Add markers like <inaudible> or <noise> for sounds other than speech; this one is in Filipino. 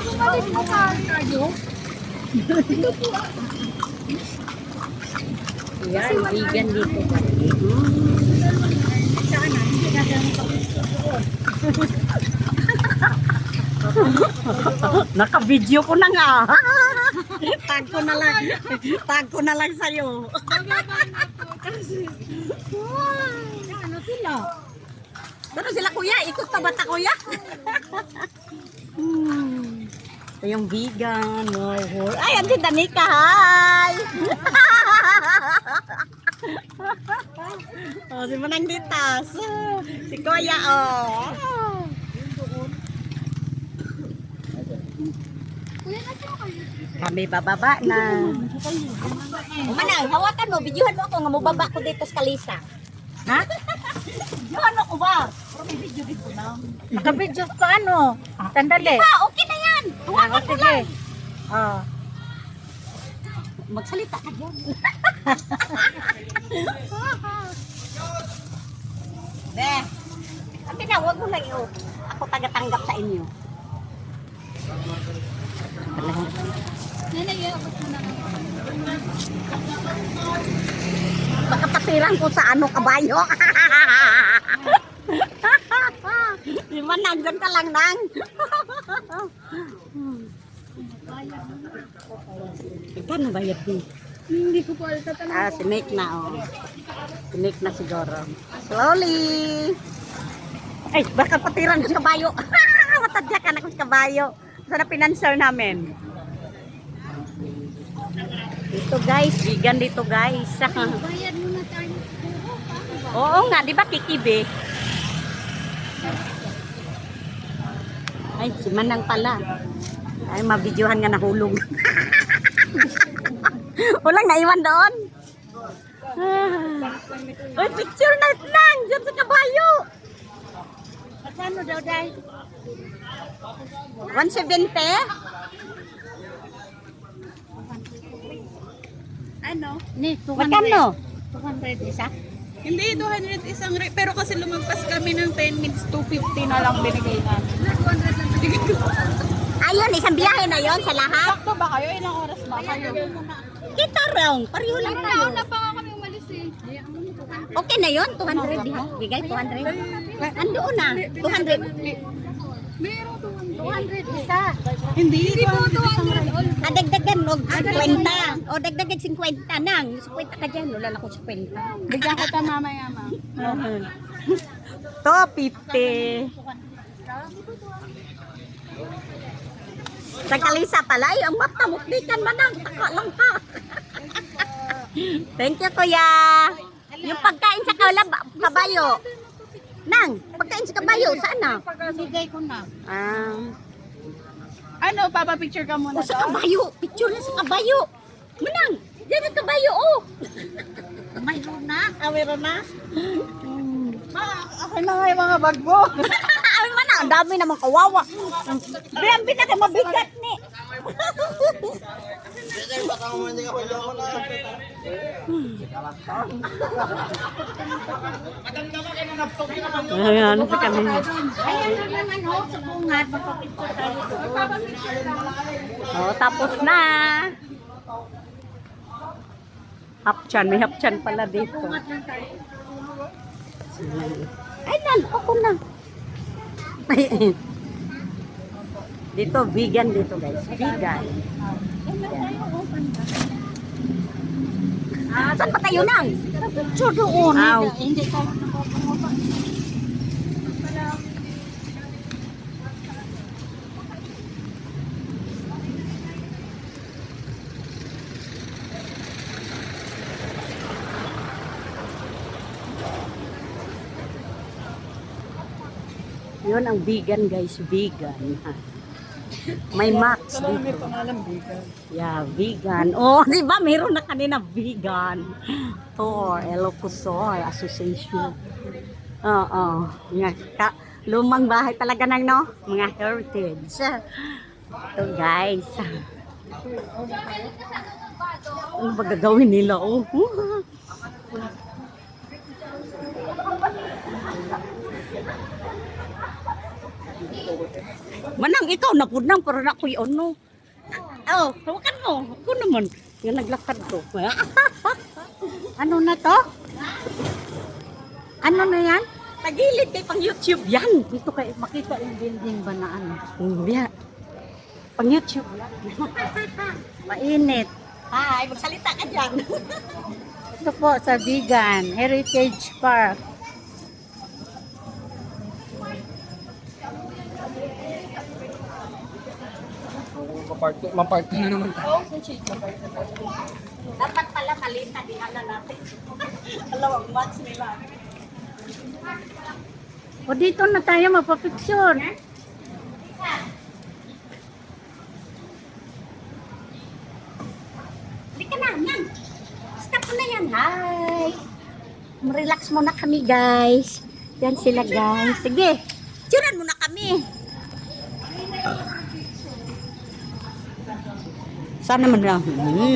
bumalik na tayo. Yan, vegan dito guys. Sana, hindi na ganun pa. Naka-video ko na nga. Tag ko na lang. Tag ko na lang sa'yo. Ano sila? Pero sila kuya, ikot pa bata kuya? Hmm. Ito yung vegan. Wow. Ay, andun Danica, hi! <laughs> oh, si Manang Ditas. Si Kuya, oh. Kami bababa na. O manang, hawakan mo, videohan mo ako nga mababa ko dito sa kalisa. Ha? <laughs> videohan ako ba? Video dito na. Nakabidyo ka ano? Sandali. Ah, okay na yan. Hawakan Ah, sige. lang. Ah. Magsalita ka dyan. <laughs> Be, sabi na, huwag mo lang yun. Ako taga-tanggap sa inyo. Nanay, abot mo na Baka patiran ko sa ano kabayo. <laughs> Nandyan ka lang nang? Magkano bayad din? Hindi ko po alam tatanong. Ah, si Nick na oh. Si Nick na siguro. Slowly. Ay, baka patiran ko sa kabayo. <laughs> Matadyakan ako sa kabayo. Sana pinansyal namin. Dito guys, vegan dito guys. <laughs> Bayad muna tayo. Oo nga, di ba kikibe? Ay, si Manang pala. Ay, mabidyohan nga nahulog. <laughs> Walang naiwan doon. Ah. Uy, picture na lang dyan sa kabayo. Magkano daw, Day? 170? Ano? Ni, 200. Magkano? 200 isa? Hindi, 200 isang re- Pero kasi lumagpas kami ng 10 minutes, 250 na lang binigay namin. 200 lang binigay ko. <laughs> Ayun, isang biyahe na yon sa lahat. Sakto ba kayo? Ilang oras ba kayo? Kita raw, pareho lang tayo. nauna pa nga kami umalis eh. Ay, mo, 200. Okay na yon 200 diha. Bigay 200. Andoon na, 200. Meron 200. 200 isa. Hindi, Hindi po 200 all. Ah, dagdagan og 50. O dagdagan 50 nang. 50 ka dyan, wala na akong 50. Bigyan kita mamaya, ma. <laughs> To 50. Sa kalisa pala, ay, ang mata mo, kan manang, taka lang ka. <laughs> Thank you, kuya. Yung pagkain sa kaulab, kabayo. Nang, pagkain sa kabayo, saan na? Bigay ko na. Ah, Ano, papapicture ka muna o sa doon? kabayo, picture na sa kabayo. Manang, yan ang kabayo, oh. <laughs> Mayroon na. <laughs> Ah, meron na? Ma, akin na nga yung mga bag mo. Ang dami naman kawawa. Bilang pinaka mabigat ni. Ayan, sa kami. Ayan naman ano, sa bungad. Magpapicture tayo doon. Oh, tapos na. Hapchan, may hapchan pala dito. Ay, nan, ako na. <laughs> Dito, vegan dito guys. Vegan. Ah, saan pa tayo nang? Picture doon. Hindi tayo. Yun ang vegan guys, vegan. Ha. May max dito. pangalan, Bigan. Yeah, vegan. Oh, <laughs> di ba meron na kanina vegan. Or Elocusoy Association. Oo. Nga, ka, lumang bahay talaga ng no, mga heritage. Ito guys. Ano ba gagawin nila? Oh. <laughs> Manang ikaw na pud nang para na kuy ono. Oh, hawakan mo. Ako naman. Nga naglakad ko. <laughs> ano na to? Ano na yan? Tagilid kay pang YouTube yan. Dito kay makita yung building ba na ano. Hindi. Pang YouTube. <laughs> Mainit. Hi, magsalita ka dyan. Ito po sa Bigan Heritage Park. Maparty, maparty na naman tayo. Dapat pala malita di ala natin. <laughs> Dalawang months nila. O dito na tayo mapapicture. Hindi ka na, yan. Stop na yan. Hi. Relax muna kami, guys. Yan sila, guys. Sige. Picturean muna kami. Sana man lang. Hmm.